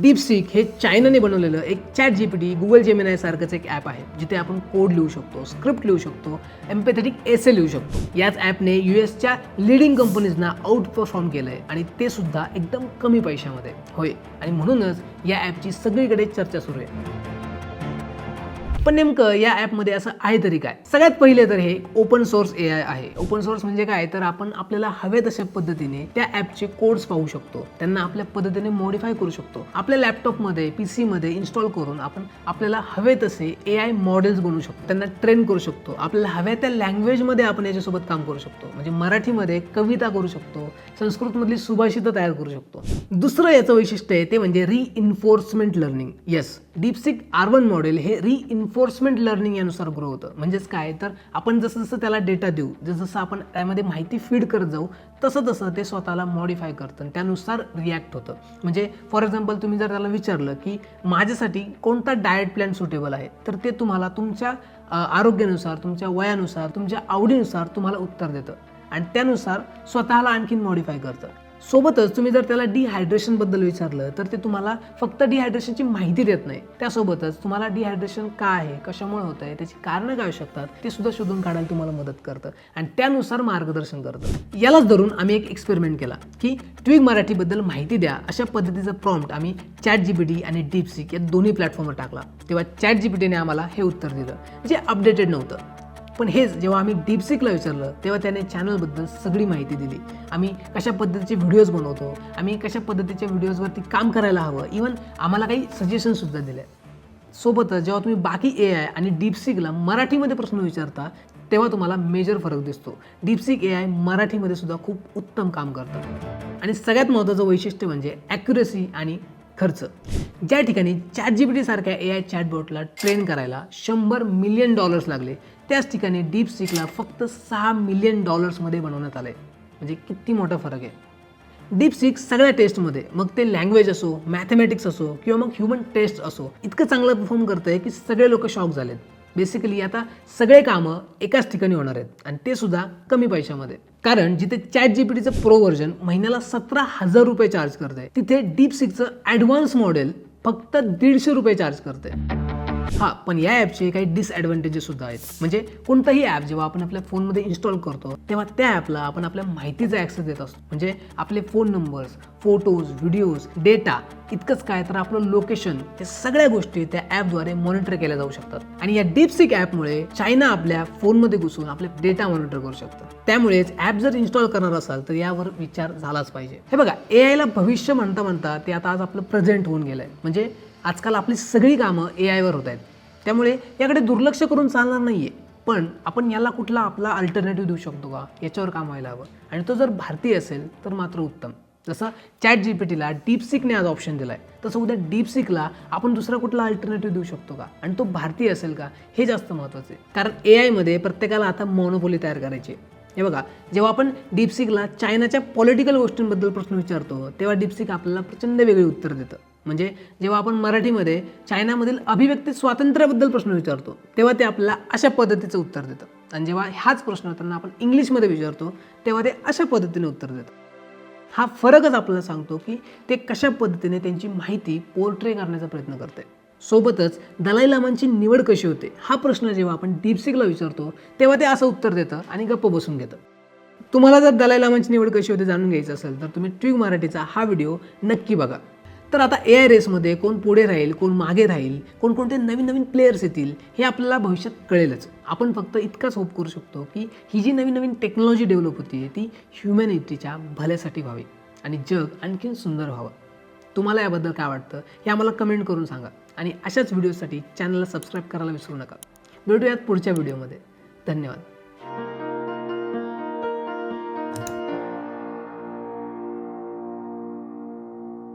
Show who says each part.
Speaker 1: DeepSeek हे चायनाने बनवलेलं एक chat G P T Google Gemini सारखंच एक ॲप आहे जिथे आपण कोड लिहू शकतो स्क्रिप्ट लिहू शकतो एम्पॅथेटिक एसे लिहू शकतो. याच ॲपने यू एसच्या लिडिंग कंपनीजना आउट परफॉर्म केलं आहे आणि ते सुद्धा एकदम कमी पैशामध्ये. होय. आणि म्हणूनच या ॲपची सगळीकडे चर्चा सुरू आहे. पण नेमकं या ॲपमध्ये असं आहे तरी काय? सगळ्यात पहिले तर हे ओपन सोर्स ए आय आहे. ओपन सोर्स म्हणजे काय? तर आपण आपल्याला हवे तशा पद्धतीने त्या ॲपचे कोड्स पाहू शकतो. त्यांना आपल्या पद्धतीने मॉडिफाय करू शकतो. आपल्या लॅपटॉपमध्ये पी सीमध्ये इन्स्टॉल करून आपण आपल्याला हवे तसे ए आय मॉडेल्स बनवू शकतो. त्यांना ट्रेन करू शकतो. आपल्याला हव्या त्या लँग्वेजमध्ये आपण याच्यासोबत काम करू शकतो. म्हणजे मराठीमध्ये कविता करू शकतो. संस्कृतमधली सुभाषितं तयार करू शकतो. दुसरं याचं वैशिष्ट्य आहे ते म्हणजे reinforcement learning yes DeepSeek R one model हे रिइन्फोर्समेंट लर्निंग यानुसार ग्रो होतं. म्हणजेच काय? तर आपण जसं जसं त्याला डेटा देऊ जसं जसं आपण त्यामध्ये माहिती फीड करत जाऊ तसं तसं ते स्वतःला मॉडिफाय करतं आणि त्यानुसार रिॲक्ट होतं. म्हणजे फॉर एक्झाम्पल तुम्ही जर त्याला विचारलं की माझ्यासाठी कोणता डाएट प्लॅन सुटेबल आहे? तर ते तुम्हाला तुमच्या आरोग्यानुसार तुमच्या वयानुसार तुमच्या आवडीनुसार तुम्हाला उत्तर देतं. आणि त्यानुसार स्वतःला आणखीन मॉडिफाय करतं. सोबतच तुम्ही जर त्याला डिहायड्रेशनबद्दल विचारलं तर ते तुम्हाला फक्त डिहायड्रेशनची माहिती देत नाही. त्यासोबतच तुम्हाला डिहायड्रेशन काय आहे कशामुळे होत आहे त्याची कारणं काय असू शकतात ते सुद्धा शोधून काढायला तुम्हाला मदत करतं आणि त्यानुसार मार्गदर्शन करतं. यालाच धरून आम्ही एक एक्सपेरिमेंट केला की ट्विग मराठीबद्दल माहिती द्या. अशा पद्धतीचा प्रॉम्प्ट आम्ही चॅट जीपीटी आणि डीपसिक या दोन्ही प्लॅटफॉर्मवर टाकला. तेव्हा चॅट जीपीटीने आम्हाला हे उत्तर दिलं. जे अपडेटेड नव्हतं. पण हेच जेव्हा आम्ही डीपसिकला विचारलं तेव्हा त्याने चॅनलबद्दल सगळी माहिती दिली. आम्ही कशा पद्धतीचे व्हिडिओज बनवतो आम्ही कशा पद्धतीच्या व्हिडिओजवरती काम करायला हवं इवन आम्हाला काही सजेशनसुद्धा दिले सोबतच जेव्हा तुम्ही बाकी ए आय आणि डीपसिकला मराठीमध्ये प्रश्न विचारता तेव्हा तुम्हाला मेजर फरक दिसतो. डीपसिक ए आय मराठीमध्ये सुद्धा खूप उत्तम काम करतं. आणि सगळ्यात महत्त्वाचं वैशिष्ट्य म्हणजे ॲक्युरेसी आणि खर्च. ज्या ठिकाणी चॅट जी पी टीसारख्या ए आय चॅटबोटला ट्रेन करायला शंभर मिलियन डॉलर्स लागले त्याच ठिकाणी डीप सिकला फक्त सहा मिलियन डॉलर्समध्ये बनवण्यात आलं आहे म्हणजे किती मोठा फरक आहे. डीप सिक सगळ्या टेस्टमध्ये मग ते लँग्वेज असो मॅथमॅटिक्स असो किंवा मग ह्युमन टेस्ट असो इतकं चांगलं परफॉर्म करतं आहे की सगळे लोक शॉक झालेत. बेसिकली आता सगळे कामं एकाच ठिकाणी होणार आहेत आणि ते सुद्धा कमी पैशामध्ये. कारण जिथे चॅट जीपीटीचं प्रो व्हर्जन महिन्याला सतरा हजार रुपये चार्ज करते तिथे डीप सिक्सचं ॲडव्हान्स मॉडेल फक्त दीडशे रुपये चार्ज करते हा पण या ॲपचे काही डिसॲडव्हान्टेजेस सुद्धा आहेत. म्हणजे कोणताही ॲप जेव्हा आपण आपल्या फोनमध्ये इन्स्टॉल करतो तेव्हा त्या ॲपला आपण आपल्या माहितीचा ॲक्सेस देत असतो. म्हणजे आपले phone numbers photos videos data इतकंच काय तर आपलं लोकेशन या सगळ्या गोष्टी त्या ॲपद्वारे मॉनिटर केल्या जाऊ शकतात. आणि या डीपसिक ॲपमुळे चायना आपल्या फोनमध्ये घुसून आपले डेटा मॉनिटर करू शकतं. त्यामुळेच ॲप जर इन्स्टॉल करणार असाल तर यावर विचार झालाच पाहिजे. हे बघा ए आयला भविष्य म्हणता म्हणता ते आता आज आपलं प्रेझेंट होऊन गेलं आहे म्हणजे आजकाल आपली सगळी कामं ए आयवर होत आहेत. त्यामुळे याकडे दुर्लक्ष करून चालणार नाही आहे पण आपण याला कुठला आपला अल्टरनेटिव्ह देऊ शकतो का? याच्यावर काम व्हायला हवं. आणि तो जर भारतीय असेल तर मात्र उत्तम. जसं चॅट जी पी टीला डीपसिकने आज ऑप्शन दिला आहे तसं उद्या डीपसिकला आपण दुसरा कुठला अल्टरनेटिव्ह देऊ शकतो का? आणि तो भारतीय असेल का? हे जास्त महत्त्वाचं आहे. कारण ए आयमध्ये प्रत्येकाला आता मोनोपोली तयार करायची आहे. हे बघा जेव्हा आपण डीपसिकला चायनाच्या पॉलिटिकल गोष्टींबद्दल प्रश्न विचारतो तेव्हा डीपसिक आपल्याला प्रचंड वेगळी उत्तर देतं. म्हणजे जेव्हा आपण मराठीमध्ये चायनामधील अभिव्यक्ती स्वातंत्र्याबद्दल प्रश्न विचारतो तेव्हा ते आपल्याला अशा पद्धतीचं उत्तर देतं. आणि जेव्हा हाच प्रश्न त्यांना आपण इंग्लिशमध्ये विचारतो तेव्हा ते अशा पद्धतीने उत्तर देतं. हा फरकच आपल्याला सांगतो की ते कशा पद्धतीने त्यांची माहिती पोर्ट्रे करण्याचा प्रयत्न करते सोबतच दलाई लामांची निवड कशी होते हा प्रश्न जेव्हा आपण डीपसिकला विचारतो तेव्हा ते असं उत्तर देतं आणि गप्प बसून घेतं. तुम्हाला जर दलाई लामांची निवड कशी होते जाणून घ्यायचं असेल तर तुम्ही ट्विग मराठीचा हा व्हिडिओ नक्की बघा. तर आता ए आय रेसमध्ये कोण पुढे राहील कोण मागे राहील कोणकोणते नवीन नवीन प्लेयर्स येतील हे आपल्याला भविष्यात कळेलच. आपण फक्त इतकाच होप करू शकतो की ही जी नवीन नवीन टेक्नॉलॉजी डेव्हलप होती ती ह्युमॅनिटीच्या भल्यासाठी व्हावी आणि जग आणखीन सुंदर व्हावं. तुम्हाला याबद्दल काय वाटतं हे आम्हाला कमेंट करून सांगा. आणि अशाच व्हिडिओसाठी चॅनलला सबस्क्राईब करायला विसरू नका. भेटूयात पुढच्या व्हिडिओमध्ये धन्यवाद.